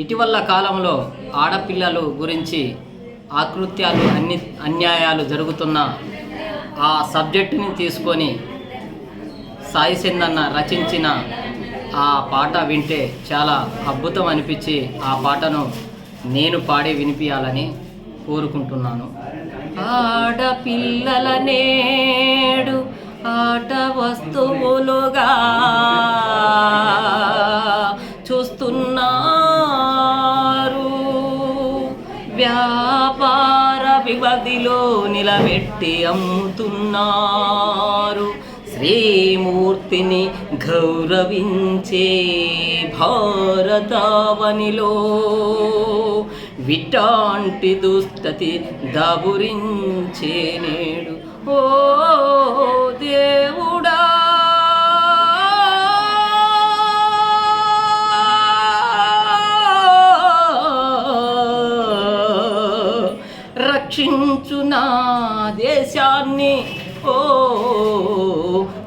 ఇటీవల కాలంలో ఆడపిల్లలు గురించి ఆకృత్యాలు అన్ని అన్యాయాలు జరుగుతున్న ఆ సబ్జెక్టుని తీసుకొని సాయి సిందన్న రచించిన ఆ పాట వింటే చాలా అద్భుతం అనిపించి ఆ పాటను నేను పాడి వినిపించాలని కోరుకుంటున్నాను. ఆడపిల్లలనే వ్యాపార నిలబెట్టి అమ్ముతున్నారు. శ్రీమూర్తిని గౌరవించే భారతావనిలో విటాంటి దుస్థతి దాబురించే నేడు. ఓ దే రక్షించు నా దేశాన్ని ఓ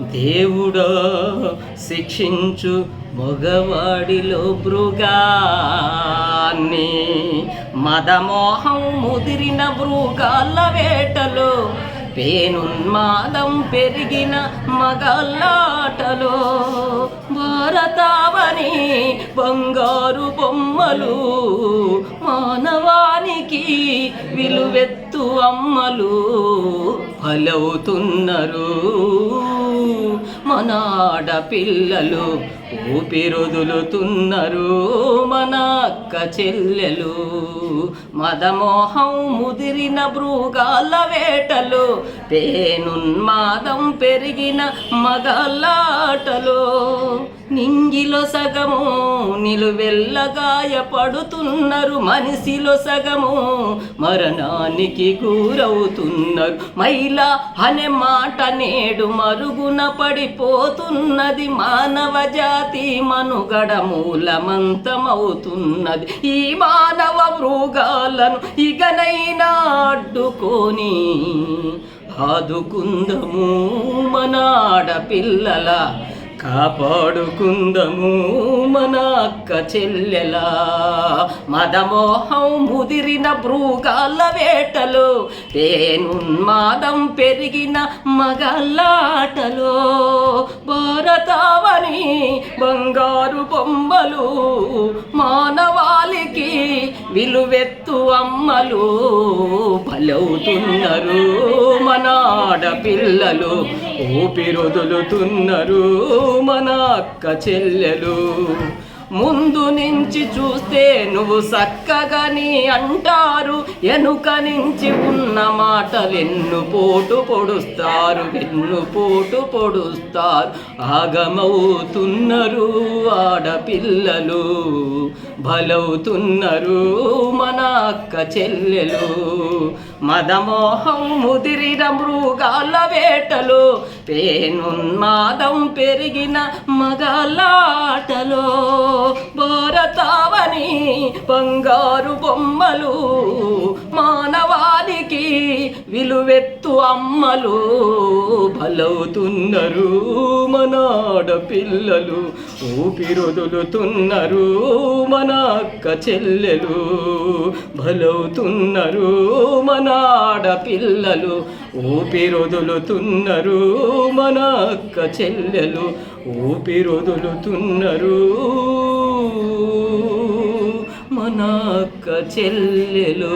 దేవుడా శిక్షించు మగవాడిలో మృగాన్ని. మదమోహం ముదిరిన మృగాల వేటలో పేనున్మాదం పెరిగిన మగల్లాటలో. భారతావని బంగారు బొమ్మలు మాన విలువెత్తు అమ్మలు ఫలవుతున్నారు. మన ఆడపిల్లలు ఊపిరుదులుతున్నారు మన అక్క చెల్లెలు. మదమోహం ముదిరిన మృగాల వేటలు పేనున్మాదం పెరిగిన మగలాటలో నింగిలో సగము నిలువెల్లగాయపడుతున్నారు మనిషిలో సగము మరణానికి గురవుతున్నారు. మహిళ అనే మాట నేడు మరుగున పడిపోతున్నది మానవ జాతి. మనుగడ మూలమంతమవుతున్నది. ఈ మానవ మృగాలను ఇకనైనా అడ్డుకొని ఆదుకుందము మనాడ పిల్లల కాపాడుకుందము మన అక్క చెల్లెలా. మదమోహం ముదిరిన భ్రూగాల వేటలు పేనున్మాదం పెరిగిన మగల్లాటలో భారత బంగారు బొమ్మలు మానవాళికి విలువెత్తు అమ్మలు బలవుతున్నారు మన ఆడపిల్లలు ఊపిరొదులుతున్నారు మన అక్క చెల్లెలు. ముందు నుంచి చూస్తే నువ్వు చక్కగని అంటారు. ఎనుక నుంచి ఉన్న మాటలు పోటు పొడుస్తారు. ఎన్ను పోటు పొడుస్తారు. ఆగమవుతున్నారు ఆడపిల్లలు. బలవుతున్నారు మన అక్క చెల్లెలు. మదమోహం ముదిరిన మృగాల వేటలు పేనున్మాదం పెరిగిన మగలాటలో బోరతావని బంగారు బొమ్మలు మానవాది విలువెత్తు అమ్మలు బలవుతున్నారు మన ఆడపిల్లలు ఊపిరొదులుతున్నారు మన అక్క చెల్లెలు. బలవుతున్నారు మన ఆడపిల్లలు ఊపిరొదులుతున్నారు మన అక్క చెల్లెలు. ఊపిరొదులుతున్నారు మన అక్క చెల్లెలు.